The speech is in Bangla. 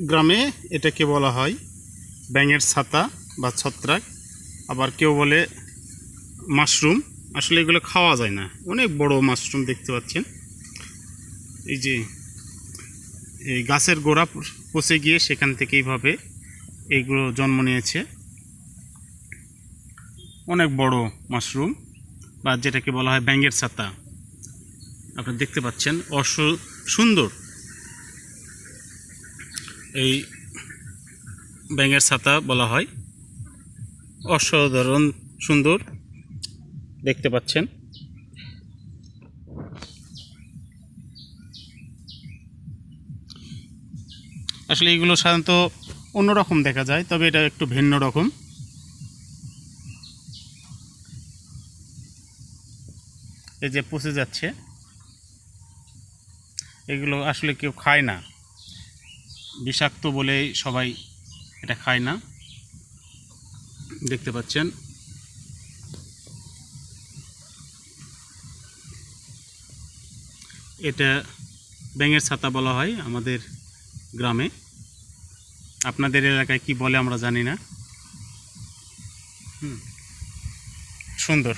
গ্রামে এটাকে বলা হয় ব্যাঙের ছাতা বা ছত্রাক। আবার কেউ বলে মাশরুম। আসলে এগুলো খাওয়া যায় না। অনেক বড় মাশরুম দেখতে পাচ্ছেন। এই যে এই গাছের গোড়া পচে গিয়ে সেখান থেকে এইভাবে এইগুলো জন্ম নিয়েছে। অনেক বড় মাশরুম বা যেটাকে বলা হয় ব্যাঙের ছাতা। আপনারা দেখতে পাচ্ছেন অস সুন্দর। এই ব্যাঙের ছাতা বলা হয়। অসাধারণ, সুন্দর, দেখতে পাচ্ছেন। আসলে এগুলো সাধারণত অন্যরকম দেখা যায়, তবে এটা একটু ভিন্ন রকম। এই যে পচে যাচ্ছে। এগুলো আসলে কেউ খায় না। বিষাক্ত বলে সবাই এটা খায় না। দেখতে পাচ্ছেন। এটা ব্যাঙের ছাতা বলা হয় আমাদের গ্রামে। আপনাদের এলাকায় কি বলে আমরা জানি না। হুম। সুন্দর।